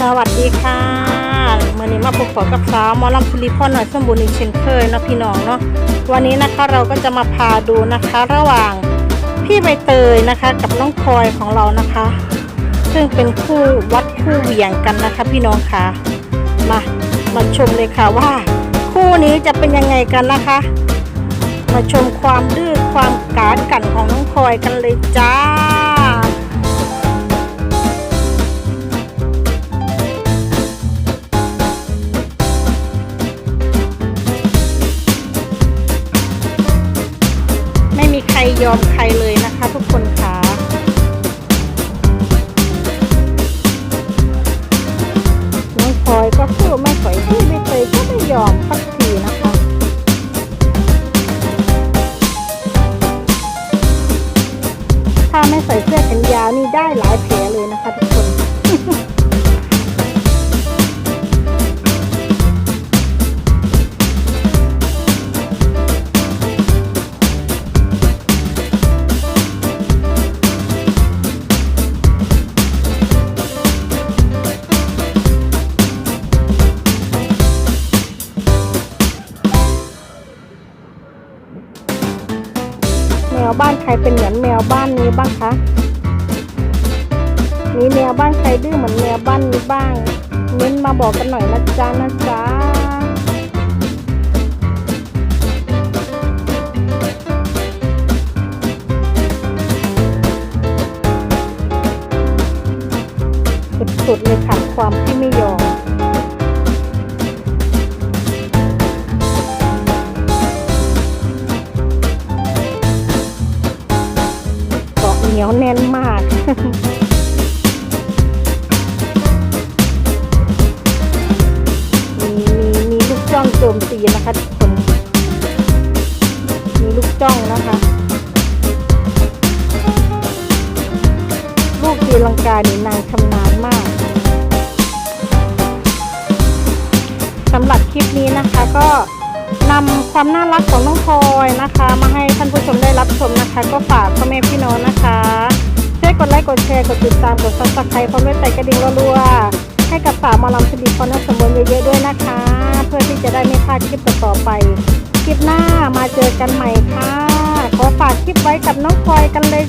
สวัสดีค่ะมื่อนี้มาพบกับสาวมอลำพุลิพรหน่อยสมบูรณ์อีกเช่นเคยนะพี่น้องเนาะวันนี้นะคะเราก็จะมาพาดูนะคะ ระหว่างพี่ใบเตยนะคะ กับน้องพลอยของเรานะคะ ซึ่งเป็นคู่วัดคู่เหวี่ยงกันนะคะ พี่น้องค่ะมามาชมเลยค่ะว่า คู่นี้จะเป็นยังไงกันนะคะ มาชมความดื้อความกากันของน้องพลอยกันเลยจ้า ยอมใครเลยนะคะทุกคนค่ะน้องพลอยก็สู้ไม่ถอยที่ไม่เคยก็ไม่ยอมสักทีนะคะ ถ้าไม่ใส่เสื้อแขนยาวนี่ได้หลายแผ วบ้านใครเป็นเหมือนแมวบ้านนี้บ้างคะ มีแมวบ้านใครดื้อเหมือนแมวบ้านนี้บ้าง เม้นมาบอกกันหน่อยนะจ๊ะนะจ๊ะสุดๆเลยค่ะความที่ไม่ยอม นียวแน่นมากมีมีมีลูกจ้องโจมตีนะคะทุกคนมีลูกจ้องนะคะ ลูกตีลังกานี่นางชำนาญมากสำหรับคลิปนี้นะคะก็ ความน่ารักของน้องพลอยนะคะ มาให้ท่านผู้ชมได้รับชมนะคะ ก็ฝากพ่อแม่พี่น้องนะคะช่วยกดไลค์กดแชร์กดติดตามกดซับสไครต์พร้อมด้วยใจกระดิ่งรัวๆให้กับสาวมาลำสดีพอนสมบูรณ์เยอะๆด้วยนะคะ เพื่อที่จะได้ไม่พลาดคลิปต่อๆไป คลิปหน้ามาเจอกันใหม่ค่ะ ขอฝากคลิปไว้กับน้องพลอยกันเลย